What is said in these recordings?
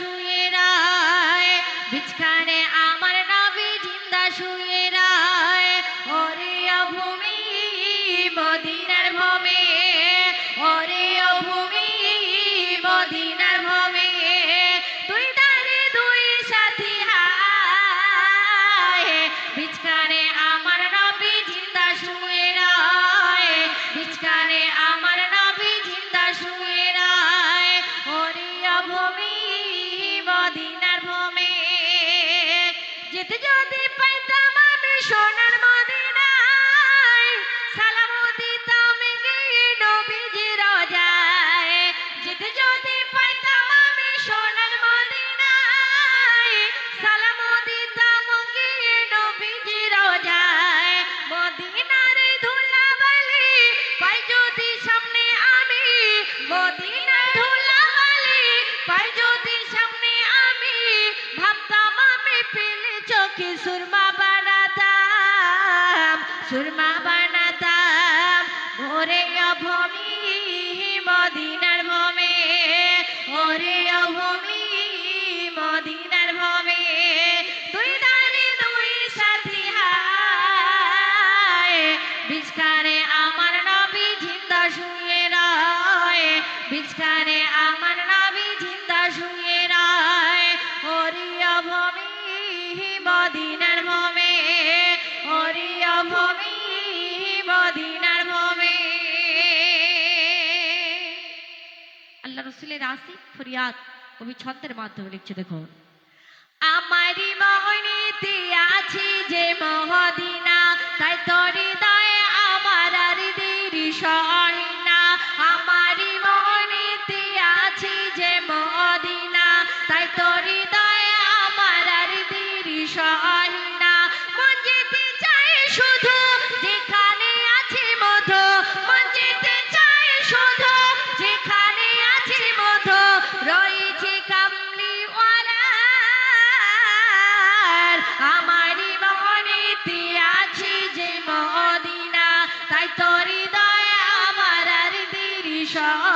Sweet. Surma বানাতাম। ভোরে অভমি, মদিনার ভমে। ওরে অভমি, মদিনার ভমে। তুই দাঁড়ি তুই সাথী হায়। বিষ্কারে আল্লাহ রসুলের আসি ফরিয়াদ কবি ছন্দের মাধ্যমে লিখছে, দেখো। আমারি মহনীতি আছি যে মহদিনা, তাই তরি দয়ে আমার আর দেরি সহিনা। আমারি মহনীতি আছি যে মহদিনা, তাই তরি দয়ে আমার আর দেরি সহ shall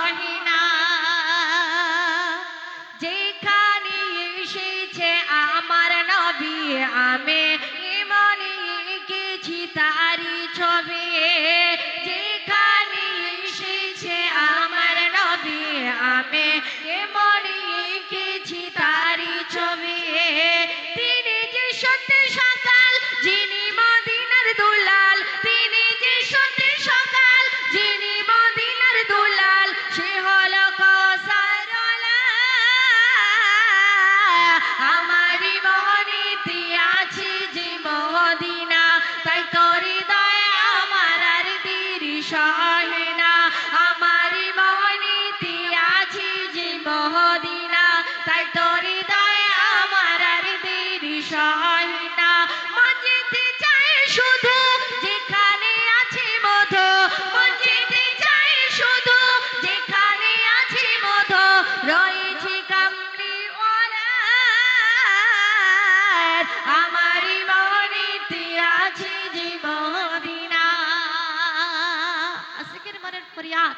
ফরিয়াদ,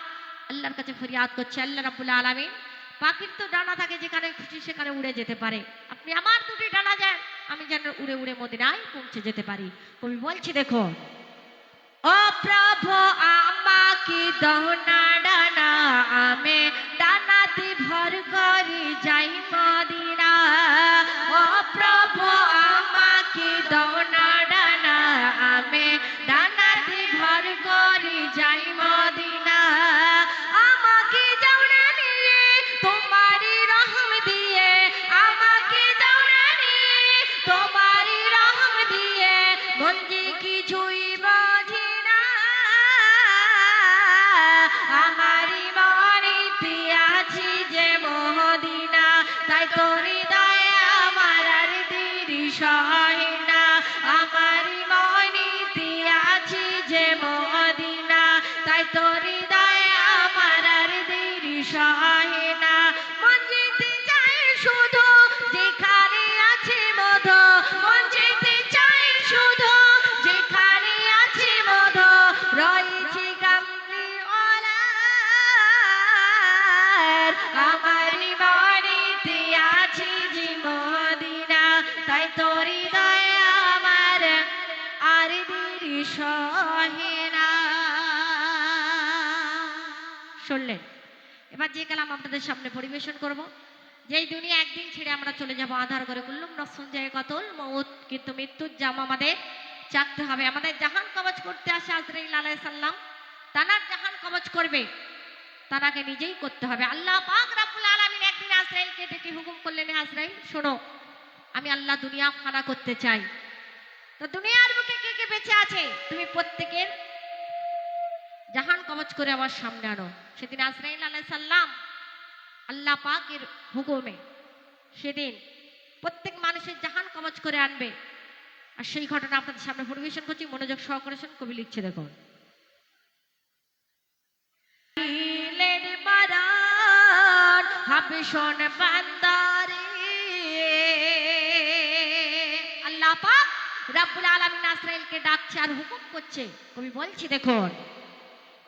আল্লাহর কাছে ফরিয়াদ করছে, আল্লাহ রাবুল আলমিন। পাখির তো ডানা থাকে যেখানে খুশি, সেখানে উড়ে যেতে পারে। আপনি আমার দুটি ডানা যান আমি যেন উড়ে উড়ে মদিনায় পৌঁছে যেতে পারি। কবি বলছি, দেখো, ও প্রভু, আমাকে দহনা ডানা, আমি ডানাতে ভর করি, যাই Shah. শুনলেন এবার যে কালাম আপনাদের সামনে পরিবেশন করব। যেই দুনিয়া একদিন ছেড়ে আমরা চলে যাব আধার করে কুল্লুম নসুন যায় কতল মৌত কিন্তু মৃত্যুর জাম আমাদের চাকতে হবে। আমাদের জাহান কবচ করতে আসে আজরাইল আলাই সাল্লাম তানার জাহান কবচ করবে। তানাকে নিজেই করতে হবে। আল্লাহ পাক রাব্বুল আলামিন একদিন আজরাইলকে ডেকে হুকুম করলেন, "হে আজরাইল, শোনো, আমি আল্লাহ দুনিয়া ফানা করতে চাই। তো দুনিয়ার বুকে কে কে বেঁচে আছে? তুমি প্রত্যেকের জাহান কবচ করে আমার সামনে আনো। সেদিন আজরাইল আলাইহিস সাল্লাম আল্লাহ পাকের হুকুমে সেদিন প্রত্যেক মানুষের জাহান কবচ করে আনবে। আর সেই ঘটনা আপনাদের সামনে পরিবেশন করছি, মনোযোগ সহকারেশন কবি লিখছে দেখুন। শোন বান্দারে। আল্লাহ পাক রাব্বুল আলামিন আজরাইলকে ডাকছে আর হুকুম করছে। কবি বলছি দেখুন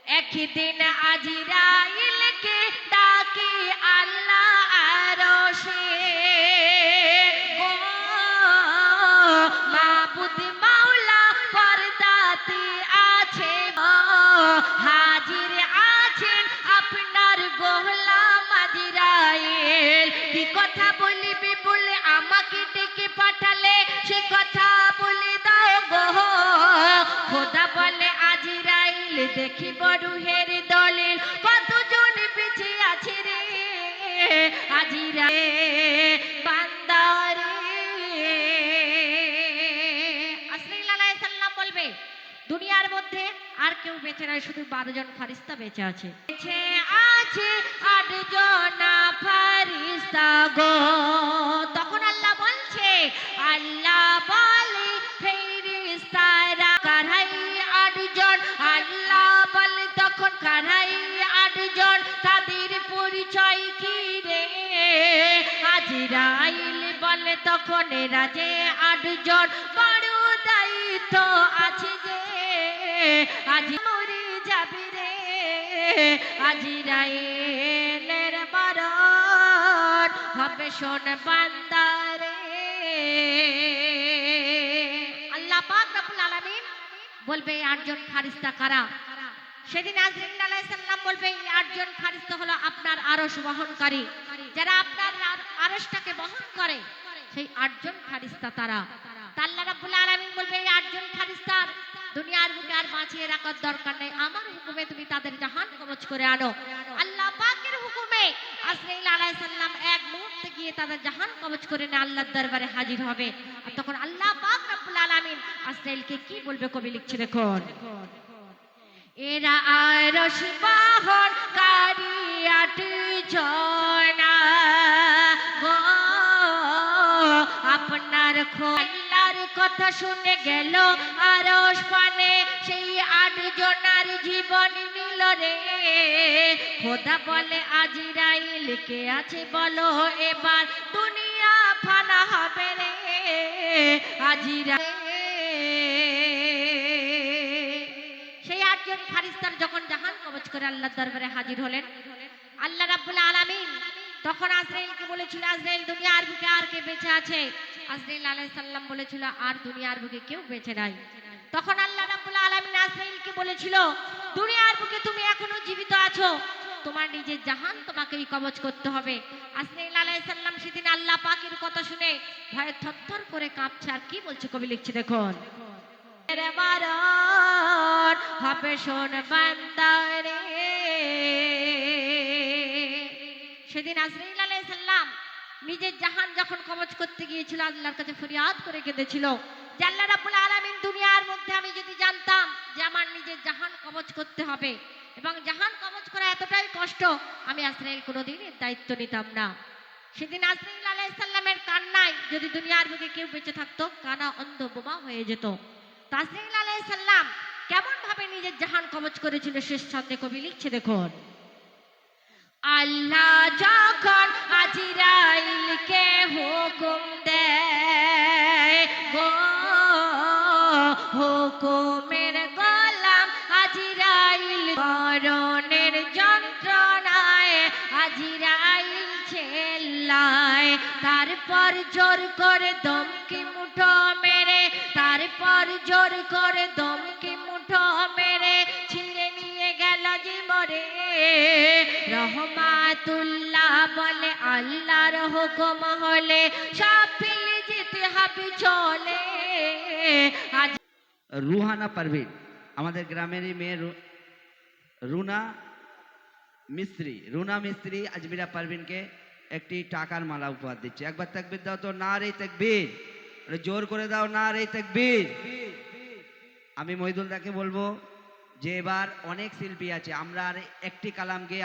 একদিন আজরাইলকে বেঁচে নাই শুধু বারো জন ফারিস্তা বেঁচে আছে। বেঁচে আছে আট জনা ফারিস্তা গো। তখন আল্লাহ বলছে, আল্লাহ বলে ফেরিস্তারা কারাই আটজন আল্লাহ বলে, তখন কারাই আটজন তাদের পরিচয় কি রে? আজরাইল বলে, তখন রাজে আটজন বড় দায়িত্ব আছে যে, আজ আজরাইলের বারণ হবে শোন বান্দারে। আল্লাহ পাক রব্বুল আলামিন বলবে, আটজন ফারিস্তা কারা? সেদিন আজরাইল আলাইহিস বলবে এই আটজন ফারিস্তা হলো আপনার আরশ বহনকারী। যারা আপনার আর- আরশটাকে বহন করে, সেই আটজন ফারিস্তা তারা। আল্লাহ রাব্বুল আলামিন বলবে, এই আটজন ফারিস্তার দুনিয়ার বুকে আর বাঁচিয়ে রাখার দরকার নেই। আমার হুকুমে তুমি তাদের জাহান কবচ করে আনো। আল্লাহ পাকের হুকুমে আজরাইল আলাইহিস সালাম এক মুহূর্তে গিয়ে তাদের জাহান কবচ করে নিয়ে আল্লাহর দরবারে হাজির হবে। আর তখন আল্লাহ পাক রব্বুল আলামিন আজরাইলকে কি বলবে কবি লিখছে দেখুন। এরা আরশ বাহন কারিয়াট জনা গো, আপনার খোল্লার কথা শুনে গেল আরশ পানে। সেই আট জনার জীবন নিল রে। খোদা বলে, আজিরাইল, কে আছে বলো এবার? দুনিয়া ফানা হবে রে। আজিরাইল। সেই আটজন ফারিস্তার যখন জাহান কবচ করে আল্লাহর দরবারে হাজির হলেন, আল্লাহ রাব্বুল আলামিন তখন আজরাইলকে বলেছিল আজরাইল, দুনিয়ার বুকে আর কে বেঁচে আছে? আজরাইল আলাইহিস সালাম বলেছিল, আর দুনিয়ার বুকে কেউ বেঁচে নাই। তখন আল্লাহ রাব্বুল আলামিন আজরাইলকে বলেছিল, দুনিয়ার বুকে তুমি এখনও জীবিত আছো। তোমার নিজের জাহান তোমাকেই কবচ করতে হবে। আজরাইল আলাইহিস সালাম সেদিন আল্লাহ পাকের কথা শুনে ভয়ে থরথর করে কাঁপছে। আর কি বলছে কবি লিখছে, দেখুন। হবে শোন বান্দারে। সেদিন আজরাইল নিজের জাহান যখন কবচ করতে গিয়েছিল, আল্লাহর কাছে ফরিয়াদ করে কেঁদেছিল। যে আল্লাহ রাব্বুল আলামিন দুনিয়ার মধ্যে আমি যদি জানতাম যে আমার নিজের জাহান কবচ করতে হবে, এবং জাহান কবচ করা এতটাই কষ্ট, আমি আজরাইল কোনোদিন এর দায়িত্ব নিতাম না। সেদিন আজরাইল আলাইহিস সালামের কান্নায় যদি দুনিয়ার বুকে কেউ বেঁচে থাকতো, কানা অন্ধ বোমা হয়ে যেত। তাজরিল আলাইহিস সালাম কেমন ভাবে নিজের জাহান কবচ করেছিল, শেষ ছন্দে কবি লিখছে দেখুন। আল্লাহ যখন আজিরাইলকে হুকুম দেয়, গো হুকুমের গোলাম আজিরাইল মরণের যন্ত্রণায় আজিরাইল চেল্লায়, তারপর জোর করে দমকি মুঠো মেরে, তারপর জোর করে দমকি মুঠো মেরে আয়াতুল্লাহ বলে আল্লাহর হুকুম হলে সব ফেলে যেতে হবে চলে। আজ রুহানা পারভিন, আমাদের গ্রামেরই মেয়ে রুনা মিস্ত্রি রুনা মিস্ত্রি আজমিরা পারভিনকে একটি টাকার মালা উপহার দিচ্ছে। একবার তাকবির দাও তো, না রে তাকবীর। জোর করে দাও, না রে তাকবীর। আমি মহিদুল দাকে বলব যে এবার অনেক শিল্পী আছে আমরা আর একটি কালাম গিয়ে